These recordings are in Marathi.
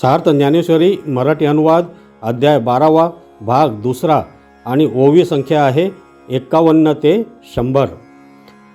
सार्थ ज्ञानेश्वरी मराठी अनुवाद अध्याय बारावा भाग दुसरा आणि ओवी संख्या आहे एक्कावन्न ते शंभर.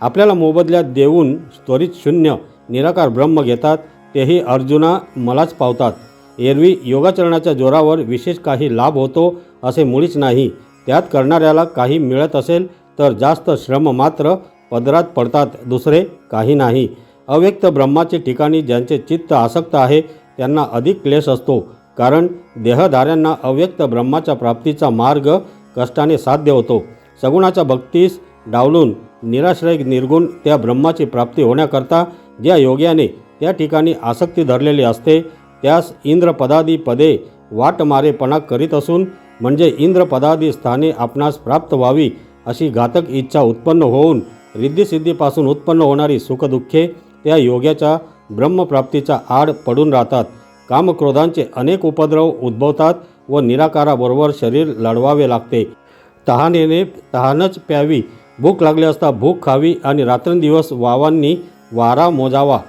आपल्याला मोबदल्यात देऊन त्वरित शून्य निराकार ब्रह्म घेतात तेही अर्जुना मलाच पावतात. एरवी योगाचरणाच्या जोरावर विशेष काही लाभ होतो असे मुळीच नाही. त्यात करणाऱ्याला काही मिळत असेल तर जास्त श्रम मात्र पदरात पडतात दुसरे काही नाही. अव्यक्त ब्रह्माचे ठिकाणी ज्यांचे चित्त आसक्त आहे त्यांना अधिक क्लेश असतो. कारण देहधाऱ्यांना अव्यक्त ब्रह्माच्या प्राप्तीचा मार्ग कष्टाने साध्य होतो. सगुणाच्या भक्तीस डावलून निराश्रय निर्गुण त्या ब्रह्माची प्राप्ती होण्याकरता ज्या योग्याने त्या ठिकाणी आसक्ती धरलेली असते त्यास इंद्रपदादी पदे वाटमारेपणा करीत असून म्हणजे इंद्रपदादी स्थाने आपणास प्राप्त व्हावी अशी घातक इच्छा उत्पन्न होऊन रिद्धिसिद्धीपासून उत्पन्न होणारी सुखदुःखे त्या योग्याच्या ब्रह्मप्राप्तीचा आड पडून राहतात. कामक्रोधांचे अनेक उपद्रव उद्भवतात व निराकाराबरोबर शरीर लढवावे लागते. तहानेने तहानच प्यावी. भूक लागली असता भूक खावी आणि रात्रंदिवस वावांनी वारा मोजावा.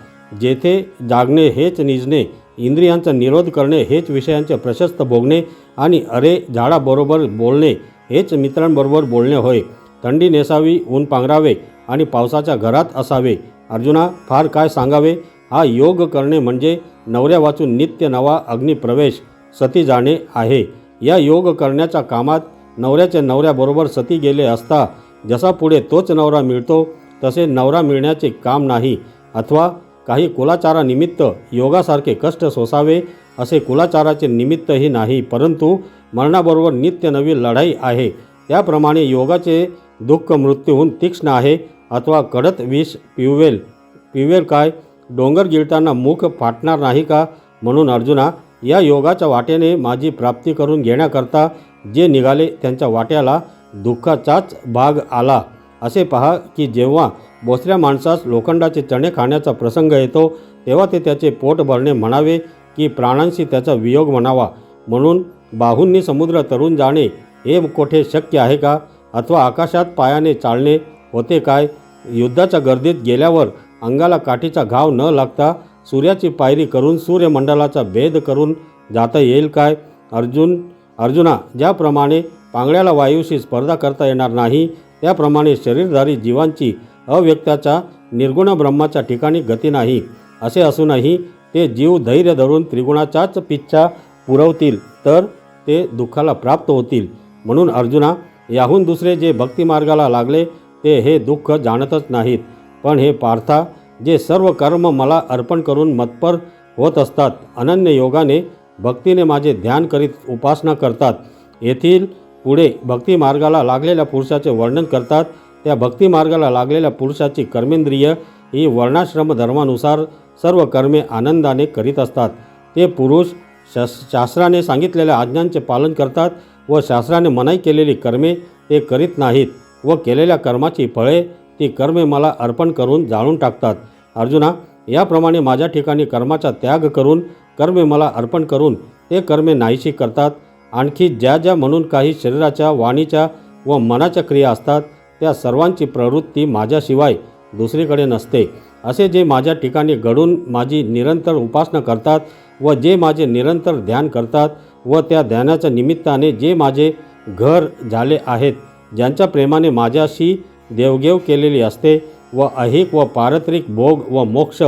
जेथे जागणे हेच निजणे. इंद्रियांचा निरोध करणे हेच विषयांचे प्रशस्त भोगणे आणि अरे झाडाबरोबर बोलणे हेच मित्रांबरोबर बोलणे होय. थंडी नेसावी ऊन पांघरावे आणि पावसाच्या घरात असावे. अर्जुना फार काय सांगावे? हा योग करणे म्हणजे नवऱ्या वाचून नित्य नवा अग्निप्रवेश सती जाणे आहे. या योग करण्याच्या कामात नवऱ्याच्या नवऱ्याबरोबर सती गेले असता जसा पुढे तोच नवरा मिळतो तसे नवरा मिळण्याचे काम नाही. अथवा काही कुलाचारानिमित्त योगासारखे कष्ट सोसावे असे कुलाचाराचे निमित्तही नाही. परंतु मरणाबरोबर नित्य नवी लढाई आहे. त्याप्रमाणे योगाचे दुःख मृत्यूहून तीक्ष्ण आहे. अथवा कडत विष पिवेल पिवेल काय? डोंगर गिळताना मुख फाटणार नाही का? म्हणून अर्जुना या योगाच्या वाटेने माझी प्राप्ती करून घेण्याकरता जे निघाले त्यांच्या वाट्याला दुःखाचाच भाग आला. असे पहा की जेव्हा बोसऱ्या माणसास लोखंडाचे चणे खाण्याचा प्रसंग येतो तेव्हा ते त्याचे पोट भरणे म्हणावे की प्राणांशी त्याचा वियोग म्हणावा. म्हणून बाहूंनी समुद्र तरून जाणे हे कोठे शक्य आहे का? अथवा आकाशात पायाने चालणे होते काय? युद्धाच्या गर्दीत गेल्यावर अंगाला काठीचा घाव न लागता सूर्याची पायरी करून सूर्यमंडलाचा भेद करून जाता येईल काय? अर्जुन अर्जुना ज्याप्रमाणे पांगड्याला वायूशी स्पर्धा करता येणार नाही त्याप्रमाणे शरीरधारी जीवांची अव्यक्ताच्या निर्गुण ब्रह्माच्या ठिकाणी गती नाही. असे असूनही ते जीव धैर्य धरून त्रिगुणाचाच पिच्छा पुरवतील तर ते दुःखाला प्राप्त होतील. म्हणून अर्जुना याहून दुसरे जे भक्तिमार्गाला लागले ते हे दुःख जाणतच नाहीत. पण हे पार्था जे सर्व कर्म मला अर्पण करून मतपर होत असतात अनन्य योगाने भक्तीने माझे ध्यान करीत उपासना करतात. येथील पुढे भक्तिमार्गाला लागलेल्या पुरुषाचे वर्णन करतात. त्या भक्तिमार्गाला लागलेल्या पुरुषाची कर्मेंद्रिय ही वर्णाश्रम धर्मानुसार सर्व कर्मे आनंदाने करीत असतात. ते पुरुष शस शास्त्राने सांगितलेल्या आज्ञांचे पालन करतात व शास्त्राने मनाई केलेली कर्मे ते करीत नाहीत व केलेल्या कर्माची फळे ती कर्मे मला अर्पण करून जाळून टाकतात. अर्जुना याप्रमाणे माझ्या ठिकाणी कर्माचा त्याग करून कर्मे मला अर्पण करून ते कर्मे नाहीशी करतात. आणखी ज्या ज्या म्हणून काही शरीराच्या वाणीच्या व मनाच्या क्रिया असतात त्या सर्वांची प्रवृत्ती माझ्याशिवाय दुसरीकडे नसते. असे जे माझ्या ठिकाणी घडून माझी निरंतर उपासना करतात व जे माझे निरंतर ध्यान करतात व त्या ध्यानाच्या निमित्ताने जे माझे घर झाले आहेत ज्यांच्या प्रेमाने माझ्याशी देवघेव केलेली असते व अहिक व पारत्रिक भोग व मोक्ष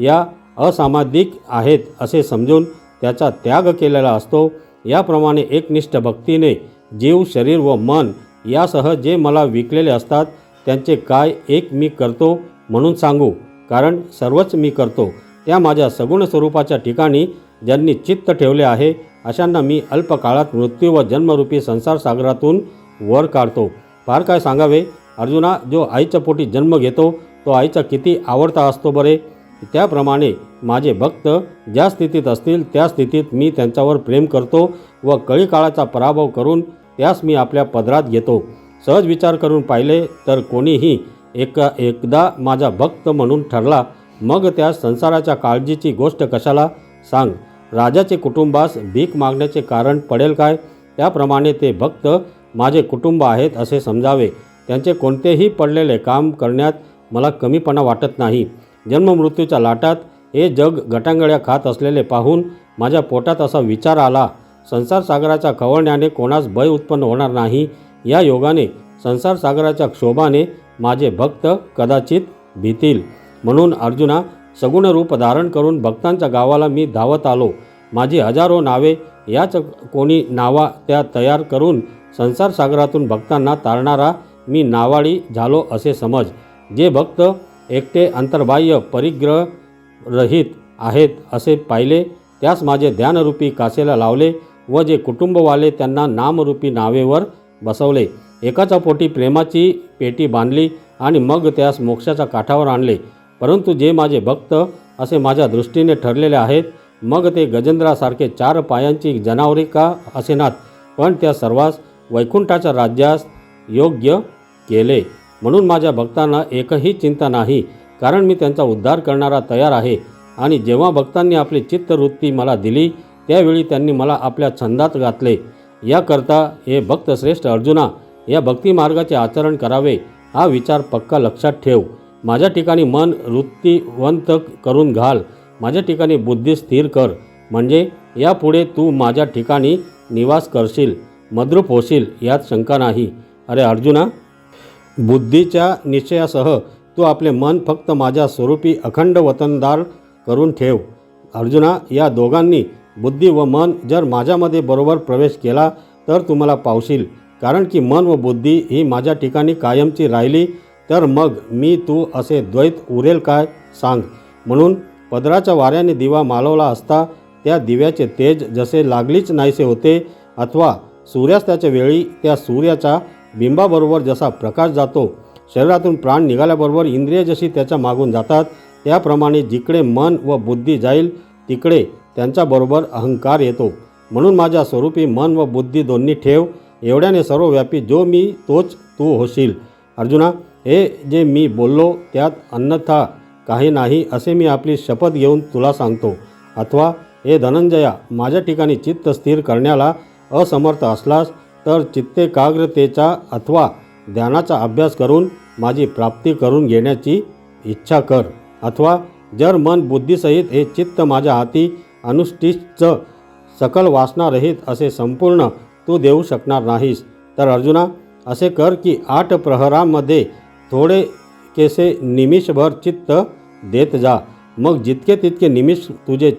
या असामाजिक आहेत असे समजून त्याचा त्याग केलेला असतो. याप्रमाणे एकनिष्ठ भक्तीने जीव शरीर व मन यासह जे मला विकलेले असतात त्यांचे काय एक मी करतो म्हणून सांगू. कारण सर्वच मी करतो. त्या माझ्या सगुण स्वरूपाच्या ठिकाणी ज्यांनी चित्त ठेवले आहे अशांना मी अल्पकाळात मृत्यू व जन्मरूपी संसारसागरातून वर काढतो. फार काय सांगावे? अर्जुना जो आईच्या पोटी जन्म घेतो तो आईचा किती आवडता असतो बरे? त्याप्रमाणे माझे भक्त ज्या स्थितीत असतील त्या स्थितीत मी त्यांच्यावर प्रेम करतो व कळी काळाचा पराभव करून त्यास मी आपल्या पदरात घेतो. सहज विचार करून पाहिले तर कोणीही एका एकदा माझा भक्त म्हणून ठरला. मग त्या संसाराच्या काळजीची गोष्ट कशाला? सांग. राजाचे कुटुंबास भीक मागण्याचे कारण पडेल काय? त्याप्रमाणे ते भक्त माझे कुटुंब आहेत असे समजावे. त्यांचे कोणतेही पडलेले काम करण्यात मला कमीपणा वाटत नाही. जन्ममृत्यूच्या लाटात हे जग गटांगळ्या खात असलेले पाहून माझ्या पोटात असा विचार आला संसार सागराच्या खवळण्याने कोणास भय उत्पन्न होणार नाही. या योगाने संसार सागराच्या क्षोभाने माझे भक्त कदाचित भीतील. म्हणून अर्जुना सगुण रूप धारण करून भक्तांच्या गावाला मी धावत आलो. माझी हजारो नावे याच कोणी नावा त्या तयार करून संसार सागरातून भक्तांना तारणारा मी नावाडी झालो असे समज. जे भक्त एकटे अंतर्बाह्य परिग्रह रहित आहेत असे पाहिले त्यास माझे ध्यानरूपी कासेला लावले व जे कुटुंबवाले त्यांना नामरूपी नावेवर बसवले. एकाच्या पोटी प्रेमाची पेटी बांधली आणि मग त्यास मोक्षाच्या काठावर आणले. परंतु जे माझे भक्त असे माझ्या दृष्टीने ठरलेले आहेत मग ते गजेंद्रासारखे चार पायांची जनावरे का असेनात पण त्या सर्वांस वैकुंठाच्या राज्यास योग्य केले. म्हणून माझ्या भक्तांना एकही चिंता नाही कारण मी त्यांचा उद्धार करणारा तयार आहे. आणि जेव्हा भक्तांनी आपली चित्तवृत्ती मला दिली त्यावेळी त्यांनी मला आपल्या छंदात घातले. याकरता हे भक्त श्रेष्ठ अर्जुना या भक्तिमार्गाचे आचरण करावे हा विचार पक्का लक्षात ठेव. माझ्या ठिकाणी मन वृत्तीवंत करून घाल. माझ्या ठिकाणी बुद्धी स्थिर कर. म्हणजे यापुढे तू माझ्या ठिकाणी निवास करशील मद्रूप होशील यात शंका नाही. अरे अर्जुना बुद्धीच्या निश्चयासह तू आपले मन फक्त माझ्या स्वरूपी अखंड वतनदार करून ठेव. अर्जुना या दोघांनी बुद्धी व मन जर माझ्यामध्ये बरोबर प्रवेश केला तर तुम्हाला पावशील. कारण की मन व बुद्धी ही माझ्या ठिकाणी कायमची राहिली तर मग मी तू असे द्वैत उरेल काय? सांग. म्हणून पदराच्या वाऱ्याने दिवा मालवला असता त्या दिव्याचे तेज जसे लागलीच नाहीसे होते अथवा सूर्यास्ताच्या वेळी त्या सूर्याचा बिंबाबरोबर जसा प्रकाश जातो शरीरातून प्राण निघाल्याबरोबर इंद्रिय जशी त्याच्या मागून जातात त्याप्रमाणे जिकडे मन व बुद्धी जाईल तिकडे त्यांच्याबरोबर अहंकार येतो. म्हणून माझ्या स्वरूपी मन व बुद्धी दोन्ही ठेव. एवढ्याने सर्वव्यापी जो मी तोच तू होशील. अर्जुना हे जे मी बोललो त्यात अन्यथा काही नाही असे मी आपली शपथ घेऊन तुला सांगतो. अथवा हे धनंजया माझ्या ठिकाणी चित्त स्थिर करण्याला असमर्थ असलास तर चित्तेकाग्रतेचा अथवा ध्यानाचा अभ्यास करून माझी प्राप्ती करून घेण्याची इच्छा कर. अथवा जर मन बुद्धीसहित हे चित्त माझ्या हाती अनुष्ठितच सकल वासनारहित असे संपूर्ण तू देऊ शकणार नाहीस. तर अर्जुना असे कर की आठ प्रहरामध्ये थोडे केसे निमिषभर चित्त देत जा. मग जितके तितके निमिष तुझे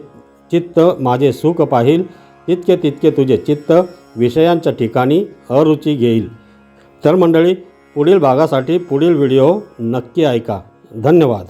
चित्त माझे सुख पाहिल तितके तितके तुझे चित्त विषयांच्या ठिकाणी अरुची घेईल. तर मंडळी पुढील भागासाठी पुढील व्हिडिओ नक्की ऐका. धन्यवाद.